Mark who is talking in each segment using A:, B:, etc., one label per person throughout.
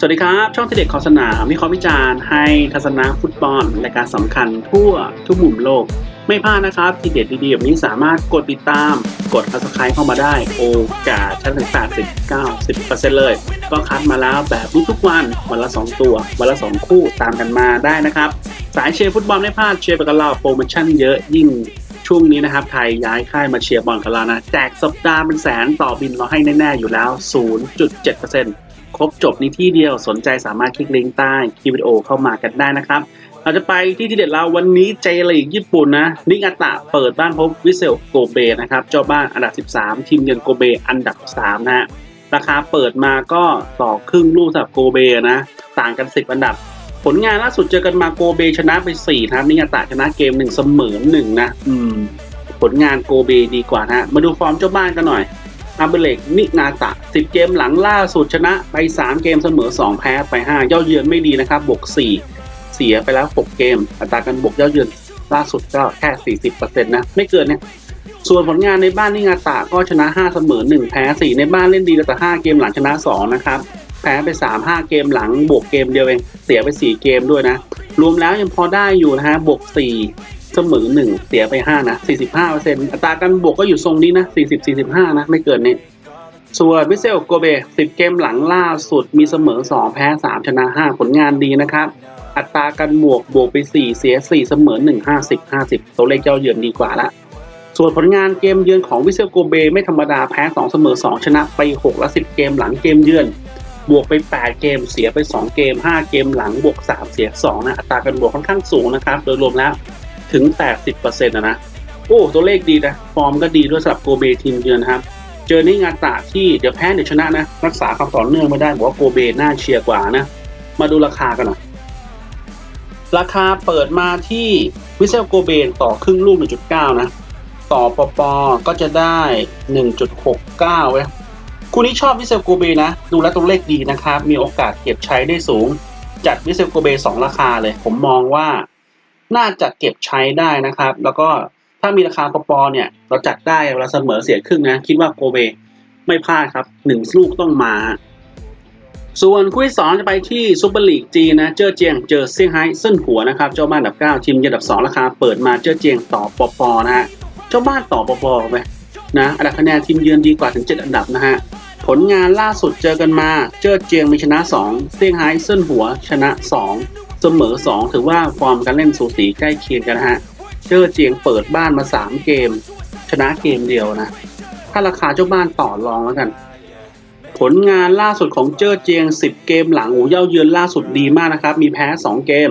A: สวัสดีครับ ช่องทีเด็ดขอสนามวิเคราะห์วิจารณ์ให้ทัศนะฟุตบอลรายการสำคัญทั่วทุกมุมโลก ไม่พลาดนะครับ ทีเด็ดดีๆแบบนี้สามารถกดติดตาม กด subscribe เข้ามาได้ โอกาสชั้นถึง80 90%เลย ก็คัดมาแล้วแบบนี้ทุกวัน วันละ 2 ตัว วันละ 2 คู่ตามกันมาได้นะครับ สายเชียร์ฟุตบอลไม่พลาดเชียร์ไปกับเราโปรโมชั่นเยอะยิ่งช่วงนี้นะครับไทยย้ายค่ายมาเชียร์บอลกับเรานะแจกสัปดาห์เป็นแสนต่อบินเราให้แน่ๆอยู่แล้ว 0.7% ครบจบในที่เดียวสนใจสามารถคลิกลิงก์ใต้คลิปวิดีโอเข้ามากันได้นะครับ เราจะไปที่ที่เด็ดเราวันนี้เจลีกญี่ปุ่นนะนิกาตะเปิดบ้านพบวิเซลโกเบนะครับเจ้าบ้านอันดับ 13 ทีมเยือนโกเบอันดับ 3 นะฮะราคาเปิดมาก็ต่อครึ่งลูกสำหรับโกเบนะต่างกัน 10 อันดับ ผลงานล่าสุดเจอกันมาโกเบชนะไป4นะครับนิกาตะชนะเกม1เสมอ1นะอืมผลงานโกเบดีกว่านะฮะมาดูฟอร์มเจ้าบ้านกันหน่อย อาเบเลกนินาตะ 10 เกมหลังล่าสุดชนะไป 3 เกมเสมอ 2 แพ้ไป 5 เย่าเยือนไม่ดีนะครับบวก4 เสียไปแล้ว 6 เกม อัตราการบวกเย่าเยือนล่าสุดก็แค่ 40%นะไม่เกินเนี่ยส่วนผลงานในบ้านนินาตะก็ชนะ 5 เสมอ 1 แพ้ 4 ในบ้านเล่นดีแต่5เกมหลังชนะ 2 นะครับ แพ้ไป 3 5 เกมหลังบวกเกมเดียวเอง เสียไป 4 เกมด้วยนะ รวมแล้วยังพอได้อยู่นะฮะบวก 4 สมอหนึ่งเสียไปห้านะสี่สิบห้าเปอร์เซ็นต์อัตราการบวกก็อยู่ทรงนี้นะสี่สิบสี่สิบห้านะ ไม่เกินนี้ ส่วนวิเซลโกเบสิบเกมหลังล่าสุดมีเสมอสองแพ้สามชนะห้าผลงานดีนะครับ อัตราการบวกบวกไปสี่เสียสี่เสมอหนึ่งห้าสิบห้าสิบตัวเลขเจ้าเยือนดีกว่าละส่วนผลงานเกมเยือนของวิเซลโกเบไม่ธรรมดาแพ้สองเสมอสองชนะไปหกและสิบเกมหลังเกมเยือน บวกไป 8 เกมเสียไป 2 เกม 5 เกมหลังบวก 3 เสีย 2 นะอัตราการบวกค่อนข้างสูงนะครับ โดยรวมแล้ว ถึง 80%นะนะ โอ้ ตัวเลขดีนะ ฟอร์มก็ดีด้วยสำหรับโกเบทีมเยือนครับ เจอนี่งานตะที่เดี๋ยวแพ้เดี๋ยวชนะนะ รักษาความต่อเนื่องไม่ได้บอกว่าโกเบน่าเชียร์กว่านะ มาดูราคากันหน่อย ราคาเปิดมาที่วิเซลโกเบนต่อครึ่งลูก 1.9 นะ ต่อปปก็จะได้ 1.69เว้ยคู่นี้ชอบวิเซลโกเบนะ ดูแลตัวเลขดีนะครับ มีโอกาสเก็บใช้ได้สูง จัดวิเซลโกเบสองราคาเลย ผมมองว่า น่าจะเก็บใช้ได้นะครับ แล้วก็ถ้ามีราคาปปเนี่ย เราจัดได้เวลาเสมอเสียครึ่งนะ คิดว่าโกเบไม่พลาดครับหนึ่งลูกต้องมา ส่วนคู่ที่สองจะไปที่ซูเปอร์ลีกจีนนะเจอเจียงเจอเซี่ยงไฮ้เส้นหัวนะครับ เจ้าบ้านอันดับเก้าทีมเยือนอันดับสองราคาเปิดมาเจอเจียงต่อปปนะฮะเจ้าบ้านต่อปปไปนะอันดับคะแนนทีมเยือนดีกว่าถึง 7 อันดับนะฮะผลงานล่าสุดเจอกันมา เจอเจียงมีชนะ 2 เซี่ยงไฮ้เส้นหัวชนะ 2 เสมอ 2 ถือว่าฟอร์มการเล่นสูสีใกล้เคียงกันนะฮะ เจอเจียงเปิดบ้านมา 3 เกม ชนะเกมเดียวนะ ถ้าราคาเจ้าบ้านต่อรองแล้วกัน ผลงานล่าสุดของเจอเจียง 10 เกมหลังหูเย่าเยือนล่าสุดดีมากนะครับ มีแพ้ 2 เกม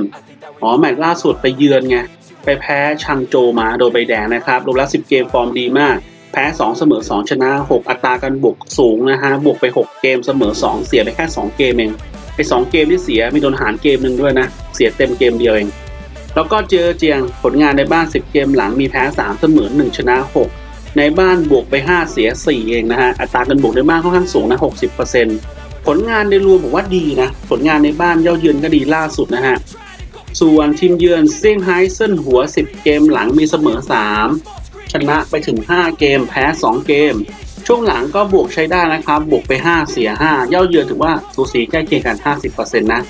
A: อ๋อแมตช์ล่าสุดไปเยือนไง ไปแพ้ชังโจมาโดยใบแดงนะครับรวมแล้ว10 เกมฟอร์มดีมาก แพ้ 2 เสมอ 2 ชนะ 6 อัตราการบวกสูงนะฮะ บวกไป 6 เกมเสมอ 2 เสียไปแค่ 2 เกมเอง ไอ้2เกมที่เสียมีโดนหารเกมหนึ่งด้วยนะ เสียเต็มเกมเดียวเอง แล้วก็เจอเจียงผลงานในบ้าน 10 เกมหลังมีแพ้3เสมอ1ชนะ 6 ในบ้านบวกไป 5 เสีย 4 เองนะฮะอัตราการบวกในบ้านค่อนข้างสูงนะ60%ผลงานในรวมผมว่าดีนะผลงานในบ้านเย่าเยือนก็ดีล่าสุดนะฮะส่วนทีมเยือนเซี่ยงไฮ้เส้นหัว 10 เกมหลังมีเสมอ 3 ชนะไปถึง 5 เกมแพ้ 2 เกม ช่วงหลังก็บวกใช้ได้นะครับ บวกไป 5 เสีย 5 เย่าเยือนถือว่าสูสีใกล้เคียงกัน 50%นะ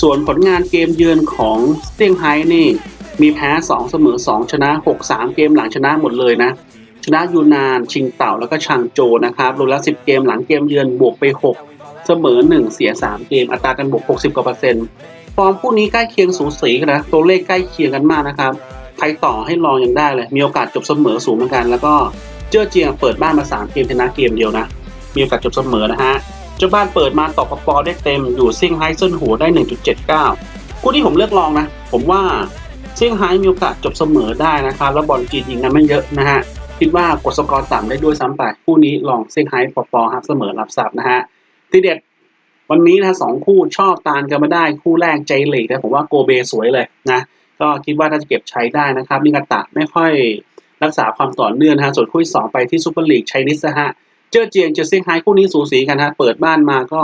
A: ส่วนผลงานเกมเยือนของเซี่ยงไฮ้นี่ มีแพ้ 2 เสมอ 2 ชนะ 6 3 เกมหลังชนะหมดเลยนะ ชนะยูนาน ชิงเต่าแล้วก็ชางโจนะครับรวมแล้ว10 เกมหลังเกมเยือนบวกไป 6 เสมอ 1 เสีย 3 เกม อัตราการบวก 60กว่าเปอร์เซ็นต์ฟอร์มคู่นี้ใกล้เคียงสูสีกันนะ ตัวเลขใกล้เคียงกันมากนะครับ ใครต่อให้ลองยังได้เลย มีโอกาสจบเสมอสูงเหมือนกัน แล้วก็ เจ้าเจียงเปิดบ้านมา3เกมชนะเกมเดียวนะ มีโอกาสจบเสมอนะฮะ เจ้าบ้านเปิดมาต่อปปได้เต็มอยู่ซิ่งไฮ้เส้นหัวได้ 1.79 คู่ที่ผมเลือกลองนะ ผมว่าเซี่ยงไฮ้มีโอกาสจบเสมอได้นะครับ แล้วบอลจีนยิงกันไม่เยอะนะฮะ คิดว่ากดสกอร์ต่ำได้ด้วยซ้ำไปคู่นี้ลองเซี่ยงไฮ้ปปครับเสมอรับทรัพย์นะฮะ ทีเด็ดวันนี้นะสองคู่ชอบตานกันมาได้คู่แรกใจเหล็กนะผมว่าโกเบสวยเลยนะ ก็คิดว่าน่าจะเก็บใช้ได้นะครับนิกาตะไม่ค่อย รักษาความต่อเนื่องนะฮะส่วนคู่ที่สองไปที่ซูเปอร์ลีกไชนิสฮะเจอเจียงเจอเซี่ยงไฮ้คู่นี้สูสีกันฮะเปิดบ้านมาก็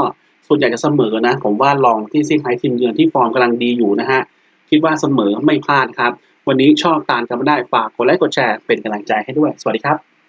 A: ส่วนใหญ่จะเสมอนะ ผมว่าลองที่เซี่ยงไฮ้ทีมเยือนที่ฟอร์มกำลังดีอยู่นะฮะคิดว่าเสมอไม่พลาดครับ วันนี้ชอบตานกันมาได้ฝากกดไลค์กดแชร์เป็นกำลังใจให้ด้วย สวัสดีครับ